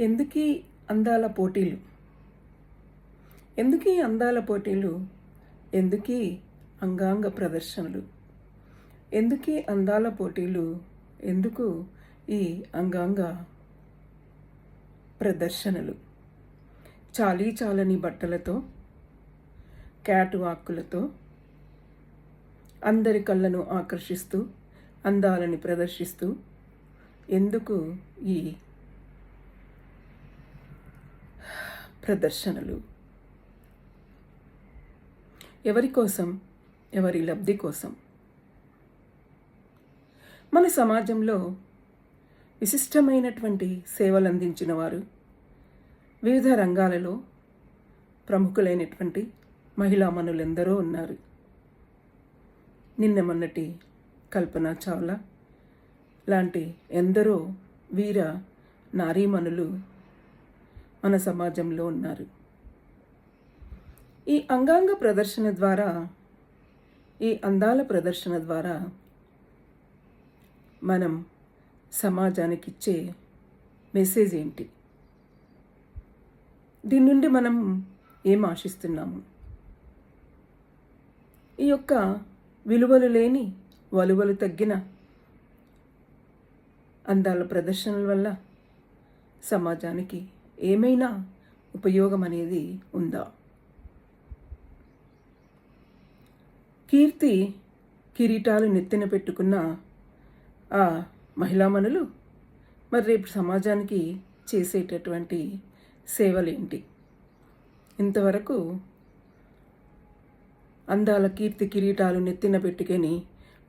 ఎందుకీ అందాల పోటీలు? ఎందుకీ అందాల పోటీలు? ఎందుకీ అంగాంగ ప్రదర్శనలు? ఎందుకీ అందాల పోటీలు? ఎందుకు ఈ అంగాంగ ప్రదర్శనలు? చాలీ చాలని బట్టలతో? క్యాట్ వాక్కులతో అందరి కళ్ళను ఆకర్షిస్తూ అందాలని ప్రదర్శిస్తూ? ఎందుకు ఈ ప్రదర్శనలు. ఎవరి కోసం? ఎవరి లబ్ధి కోసం? మన సమాజంలో విశిష్టమైనటువంటి సేవలు అందించిన వారు వివిధ రంగాలలో ప్రముఖులైనటువంటి మహిళా మనులెందరో ఉన్నారు. నిన్న మొన్నటి కల్పన చావ్లా లాంటి ఎందరో వీర నారీమణులు మన సమాజంలో ఉన్నారు. ఈ అంగాంగ ప్రదర్శన ద్వారా ఈ అందాల ప్రదర్శన ద్వారా మనం సమాజానికి ఇచ్చే మెసేజ్ ఏంటి? దీని నుండి మనం ఏం ఆశిస్తున్నాము? ఈ యొక్క విలువలు లేని వలువలు తగ్గిన అందాల ప్రదర్శనల వల్ల సమాజానికి ఏమైనా ఉపయోగం అనేది ఉందా? కీర్తి కిరీటాలు నెత్తిన పెట్టుకున్న ఆ మహిళామణులు మరి రేపు సమాజానికి చేసేటటువంటి సేవలేంటి? ఇంతవరకు అందాల కీర్తి కిరీటాలు నెత్తిన పెట్టుకొని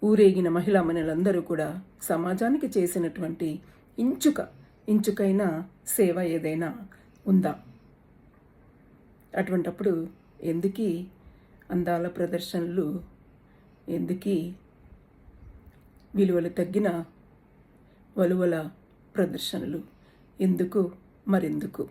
ఊరేగిన మహిళామణులందరూ కూడా సమాజానికి చేసినటువంటి ఇంచుక ఇంచుకైన సేవ ఏదైనా ఉందా? అటువంటప్పుడు ఎందుకీ అందాల ప్రదర్శనలు? ఎందుకీ విలువలు తగ్గిన వలువల ప్రదర్శనలు? ఎందుకు మరెందుకు?